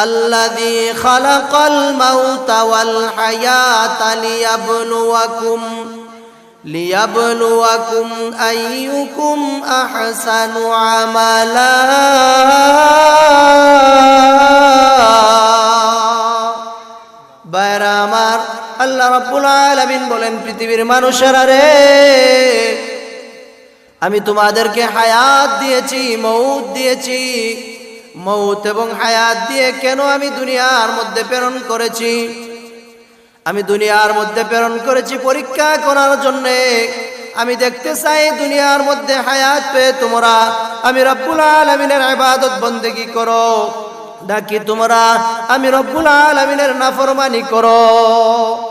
الذي خلق الموت والحياة ليبلوكم ليبلوكم أيكم أحسن عملا বাইরা আমার আল্লাহ রাব্বুল আলামিন বলেন পৃথিবীর মানুষেরা রে আমি তোমাদেরকে হায়াত দিয়েছি মৌত দিয়েছি মৌত এবং হায়াত দিয়ে কেন আমি দুনিয়ার মধ্যে প্রেরণ করেছি? আমি দুনিয়ার মধ্যে প্রেরণ করেছি পরীক্ষা করার জন্যে। আমি দেখতে চাই দুনিয়ার মধ্যে হায়াত পেয়ে তোমরা। আমি রব্বুল আলমিনের ইবাদত বন্দেগি করো। নাকি তোমরা, আমি রব্বুল আলমিনের নাফরমানি করো।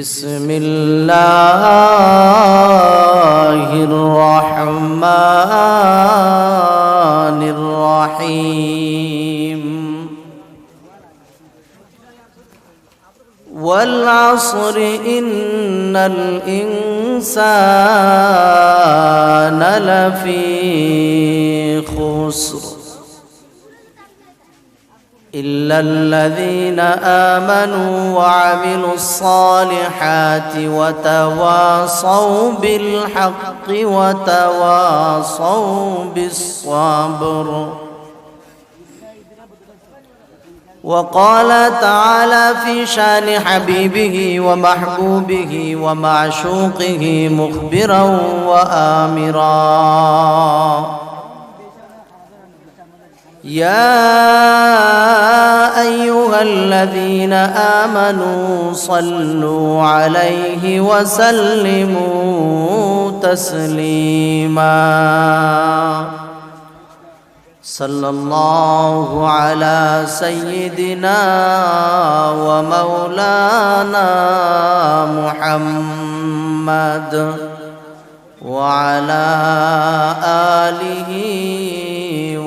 بسم الله الرحمن الرحيم. والعصر إن الإنسان لفي خسر. إلا الذين آمنوا وعملوا الصالحات وتواصوا بالحق وتواصوا بالصبر. وقال تعالى في شأن حبيبه ومحبوبه ومعشوقه مخبرا وآمرا. يا أيها الذين آمنوا صلوا عليه وسلموا تسليما. صلى الله على سيدنا ومولانا محمد وعلى آله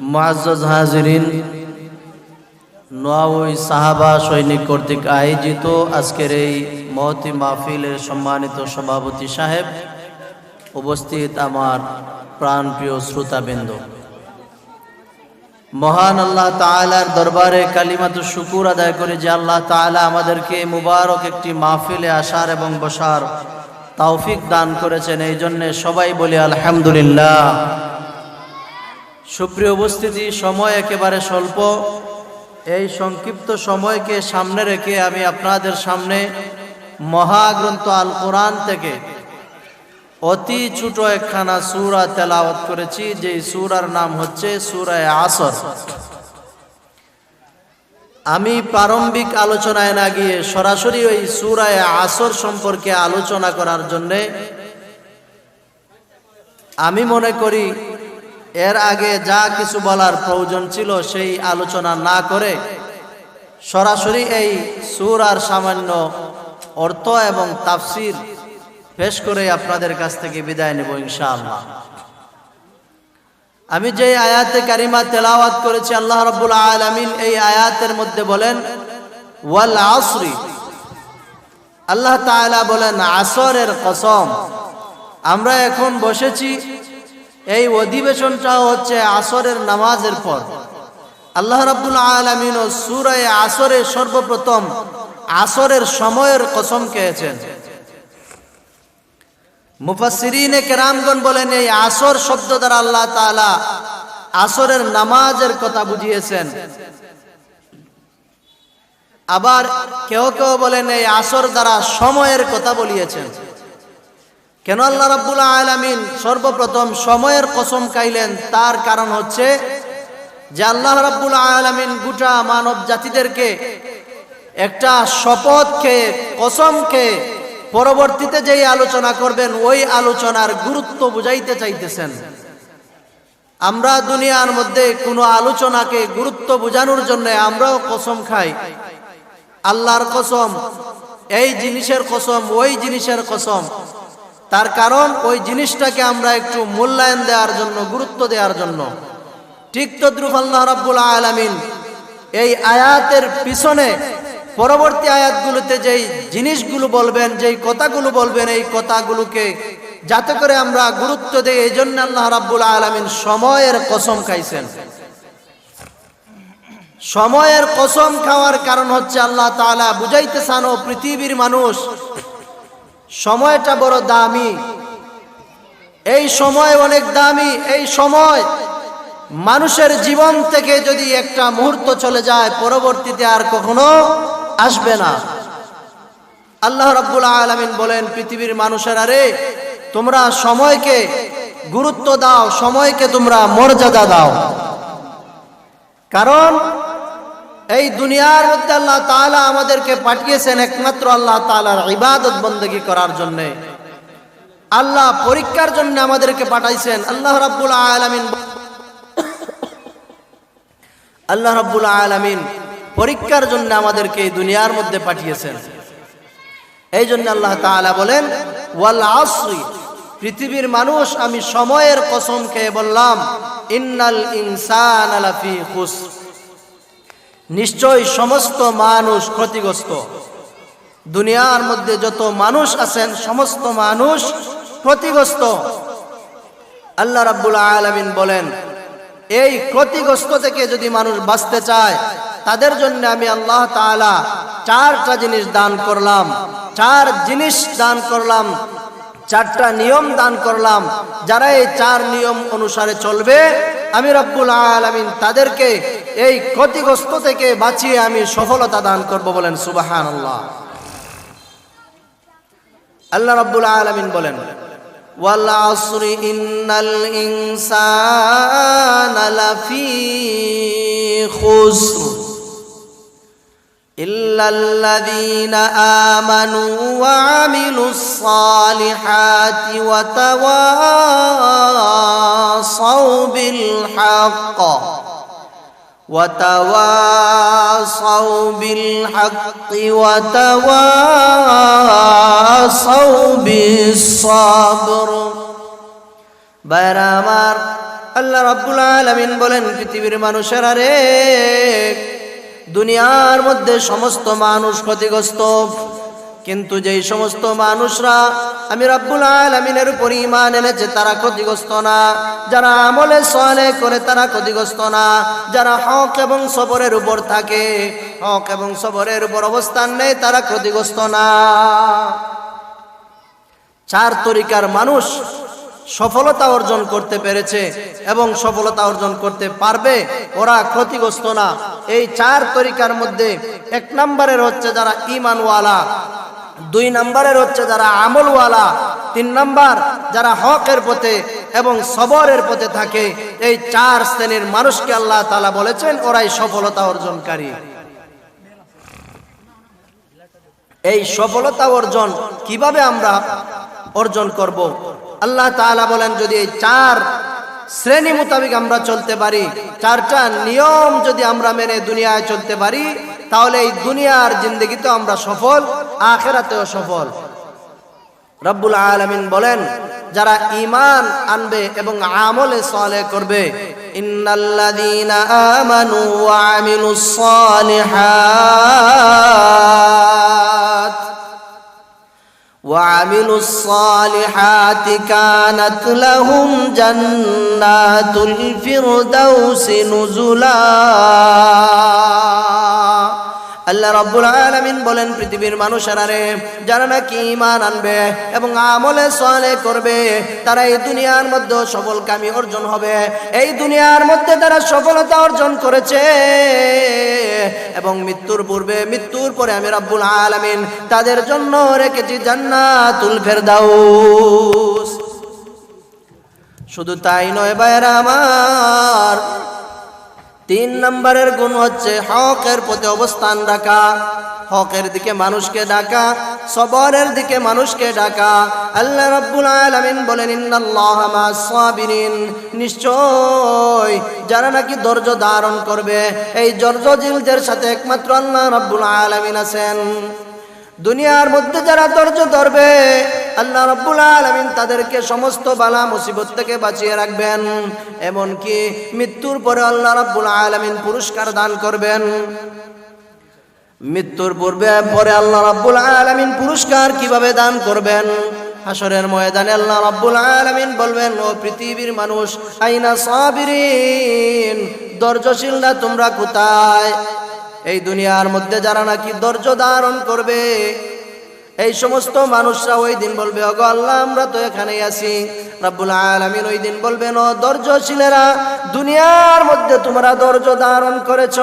মুআজ্জাজ হাজিরিন নোয়াওই সাহাবা সৈনিক কর্তৃক আয়োজিত আজকের এই মহতি মাহফিলের সম্মানিত সভাপতি সাহেব উপস্থিত আমার প্রাণপ্রিয় শ্রোতাবৃন্দ। মহান আল্লাহ তাআলার দরবারে কালিমাতু শুকুর আদায় করে যে আল্লাহ তাআলা আমাদেরকে মুবারক একটি মাহফিলে আসার এবং বসার তৌফিক দান করেছেন। এই জন্যে সবাই বলি আলহামদুলিল্লাহ। সুপ্রিয় উপস্থিতি, সময় একেবারে স্বল্প। এই সংক্ষিপ্ত সময়কে সামনে রেখে আমি আপনাদের সামনে মহাগ্রন্থ আল কোরআন থেকে অতি ছোট একখানা সুরা তেলাওয়াত করেছি যে সুরার নাম হচ্ছে সুরায় আসর। আমি প্রারম্ভিক আলোচনায় না গিয়ে সরাসরি ওই সুরায় আসর সম্পর্কে আলোচনা করার জন্যে আমি মনে করি এর আগে যা কিছু বলার প্রয়োজন ছিল সেই আলোচনা না করে সরাসরি এই সুর আর সামান্য অর্থ এবং তাফসির পেশ করে আপনাদের কাছ থেকে বিদায় নেব ইনশাআল্লাহ। আমি যে আয়াতে কারিমা তেলাওয়াত করেছি, আল্লাহ রব্বুল আলামিন এই আয়াতের মধ্যে বলেন, ওয়াল আসরি। আল্লাহ তাআলা বলেন, আসরের কসম। আমরা এখন বসেছি এই অধিবেশনটা হচ্ছে আসরের নামাজের পর। আল্লাহ রাব্বুল আলামিন ও সূরায়ে আসরে সর্বপ্রথম আসরের সময়ের কসম খেয়েছেন। মুফাসসিরিনে কেরামগণ বলেন, এই আসর শব্দ দ্বারা আল্লাহ তাআলা আসরের নামাজের কথা বুঝিয়েছেন। আবার কেউ কেউ বলেন, এই আসর দ্বারা সময়ের কথা বলিয়েছেন। কেন আল্লাহ রাব্বুল আলামিন সর্বপ্রথম সময়ের কসম খাইলেন? তার কারণ হচ্ছে যে আল্লাহ রাব্বুল আলামিন গোটা মানব জাতিদেরকে একটা শপথ খেয়ে, কসম খেয়ে পরবর্তীতে যেই আলোচনা করবেন, ওই আলোচনার গুরুত্ব বুঝাইতে চাইতেছেন। আমরা দুনিয়ার মধ্যে কোনো আলোচনাকে গুরুত্ব বোঝানোর জন্য আমরাও কসম খাই। আল্লাহর কসম, এই জিনিসের কসম, ওই জিনিসের কসম। তার কারণ ওই জিনিসটাকে আমরা একটু মূল্যায়ন দেওয়ার জন্য, গুরুত্ব দেওয়ার জন্য। ঠিক তদ্রুপ আল্লাহ রাব্বুল আলামিন এই আয়াতের পিছনে, পরবর্তী আয়াতগুলোতে যেই জিনিসগুলো বলবেন, যেই কথাগুলো বলবেন, এই কথাগুলোকে যাতে করে আমরা গুরুত্ব দেই, এই জন্য আল্লাহ রাব্বুল আলামিন সময়ের কসম খাইছেন। সময়ের কসম খাওয়ার কারণ হচ্ছে আল্লাহ তাআলা বুঝাইতে চান ও পৃথিবীর মানুষ সময়টা বড় দামি। এই সময় অনেক দামি, এই সময় মানুষের জীবন থেকে যদি একটা মুহূর্ত চলে যায়, পরবর্তীতে আর কখনো আসবে না। আল্লাহ রাব্বুল আলামিন বলেন, পৃথিবীর মানুষেরা রে, তোমরা সময়কে গুরুত্ব দাও, সময়কে তোমরা মর্যাদা দাও। কারণ এই দুনিয়ার মধ্যে আল্লাহ তাআলা আমাদেরকে পাঠিয়েছেন একমাত্র আল্লাহ তাআলার ইবাদত বন্দেগী করার জন্য। আল্লাহ পরীক্ষার জন্য আমাদেরকে পাঠাইছেন। আল্লাহ রাব্বুল আলামিন আল্লাহ রাব্বুল আলামিন পরীক্ষার জন্য আমাদেরকে এই দুনিয়ার মধ্যে পাঠিয়েছেন। এই জন্য আল্লাহ তাআলা বলেন, ওয়াল আসরি, পৃথিবীর মানুষ, আমি সময়ের কসম খেয়ে বললাম, ইন্নাল ইনসান লাফি খুসর। নিশ্চয় সমস্ত মানুষ ক্ষতিগ্রস্ত। দুনিয়ার মধ্যে যত মানুষ আছেন, সমস্ত মানুষ ক্ষতিগ্রস্ত। আল্লাহ রাব্বুল আলামিন বলেন, এই ক্ষতিগ্রস্ত থেকে যদি মানুষ বাঁচতে চায়, তাদের জন্য আমি আল্লাহ তাআলা চারটা জিনিস দান করলাম। চার জিনিস দান করলাম, চারটা নিয়ম দান করলাম। যারা এই চার নিয়ম অনুসারে চলবে আমি রব্বুল আলামিন তাদেরকে এই ক্ষতিগ্রস্ত থেকে বাঁচিয়ে আমি সফলতা দান করব বলেন সুবাহান আল্লাহ আল্লাহ রব্বুল আলমিন বলেন والعصر إن الإنسان لفي খুসর। إلا الذين آمنوا وعملوا الصالحات وتواصوا بالحق وتواصوا بالحق وتواصوا بالصبر برامر الله رب العالمين بولن كتبير منو شرارك দুনিয়ার মধ্যে সমস্ত মানুষ ক্ষতিগ্রস্ত। কিন্তু যেই সমস্ত মানুষরা আমি রব্বুল আলমিনের উপর ইমান এনেছে, তারা ক্ষতিগ্রস্ত না। যারা আমলে সলে করে, তারা ক্ষতিগ্রস্ত না। যারা হক এবং সবরের উপর থাকে, হক এবং সবরের উপর অবস্থান নেই তারা ক্ষতিগ্রস্ত না। চার তরিকার মানুষ সফলতা অর্জন করতে পেরেছে এবং সফলতা অর্জন করতে পারবে, ওরা ক্ষতিগ্রস্ত না। এই চার তরিকার মধ্যে এক নম্বরের হচ্ছে যারা ইমানওয়ালা দুই নম্বরের হচ্ছে যারা আমলওয়ালা, তিন নম্বর যারা হকের পথে এবং সবরের পথে থাকে। এই চার শ্রেণির মানুষকে আল্লাহ তালা বলেছেন, ওরাই সফলতা অর্জনকারী। এই সফলতা অর্জন কীভাবে আমরা অর্জন করব? আল্লাহ তাআলা বলেন, যদি এই চার শ্রেণি মোতাবেক আমরা চলতে পারি চারটা নিয়ম যদি আমরা মেনে দুনিয়ায় চলতে পারি, তাহলে এই দুনিয়ার জিন্দগিতে আমরা সফল, আখেরাতেও সফল। রব্বুল আলামিন বলেন, যারা ইমান আনবে এবং আমলে সলে করবে, ইন্নাল্লাযীনা আমানু ওয়া আমিলুস وعملوا الصالحات كانت لهم جنات الفردوس نزلا. আল্লাহ রাব্বুল আলামিন বলেন, পৃথিবীর মানুষেরা রে যারা নাকি ঈমান আনবে এবং আমলে সালে করবে, তারা এই দুনিয়ার মধ্যে সফল কামি অর্জন হবে। এই দুনিয়ার মধ্যে তারা সফলতা অর্জন করেছে। এবং মৃত্যুর পূর্বে, মৃত্যুর পরে আমি রাব্বুল আলামিন তাদের জন্য রেখেছি জান্নাতুল ফেরদাউস। শুধু তাই নয় বাইরা আমার তিন নম্বরের গুণ হচ্ছে হকের প্রতি অবস্থান ডাকা হকের দিকে মানুষকে ডাকা, সবরের দিকে মানুষকে ডাকা। আল্লাহ রব্বুল আলামিন বলেন, ইন্নাল্লাহ মা'আস সাবিরিন। নিশ্চয় যারা নাকি ধৈর্য ধারণ করবে, এই ধৈর্যশীলদের সাথে একমাত্র আল্লাহ রব্বুল আলামিন আছেন। দুনিয়ার মধ্যে যারা ধৈর্য ধরবে, আল্লাহ রাব্বুল আলামিন তাদেরকে সমস্ত বালা মুসিবত থেকে বাঁচিয়ে রাখবেন। এমনকি মৃত্যুর পরে আল্লাহ রাব্বুল আলামিন পুরস্কার দান করবেন। মৃত্যুর পূর্বে পরে আল্লাহ রাব্বুল আলামিন পুরস্কার কীভাবে দান করবেন? হাসরের ময়দানে আল্লাহ রাব্বুল আলামিন বলবেন, ও পৃথিবীর মানুষ, আইনা সাবিরিন, ধৈর্যশীলরা তোমরা কোথায়? এই দুনিয়ার মধ্যে যারা নাকি ধৈর্য ধারণ করবে, এই সমস্ত মানুষরা ওই দিন বলবে অগো আল্লাহ, আমরা তো এখানেই আছি। রাব্বুল আলামিন ওই দিন বলবেন, ও ধৈর্যশীলেরা, দুনিয়ার মধ্যে তোমরা ধৈর্য ধারণ করেছ।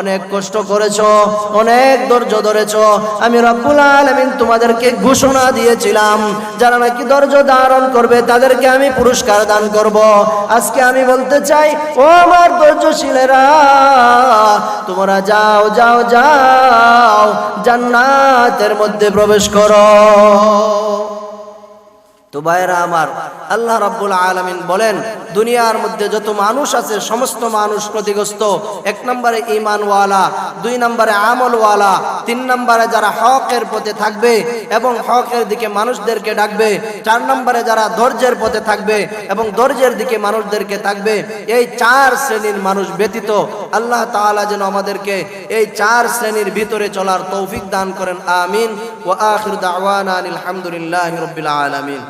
অনেক কষ্ট করেছ, অনেক ধৈর্য ধরেছ। আমি রব্বুল আলামিন তোমাদেরকে ঘোষণা দিয়েছিলাম, যারা নাকি ধৈর্য ধারণ করবে, তাদেরকে আমি পুরস্কার দান করব। আজকে আমি বলতে চাই, ও আমার ধৈর্যশীলেরা, তোমরা যাও যাও যাও, জান্নাতের মধ্যে প্রবেশ করো। তো ভাইরা আমার, আল্লাহ রাব্বুল আলামিন বলেন, দুনিয়ার মধ্যে যত মানুষ আছে, সমস্ত মানুষ ক্ষতিগ্রস্ত। এক নম্বরে ইমানওয়ালা দুই নম্বরে আমলওয়ালা, তিন নম্বরে যারা হকের পথে থাকবে এবং হকের দিকে মানুষদেরকে ডাকবে, চার নম্বরে যারা ধৈর্যের পথে থাকবে এবং ধৈর্যের দিকে মানুষদেরকে থাকবে এই চার শ্রেণির মানুষ ব্যতীত আল্লাহ তাআলা যেন আমাদেরকে এই চার শ্রেণির ভিতরে চলার তৌফিক দান করেন, আমিন। ওয়া আখির দাওয়ানা আলহামদুলিল্লাহি রাব্বিল আলামিন।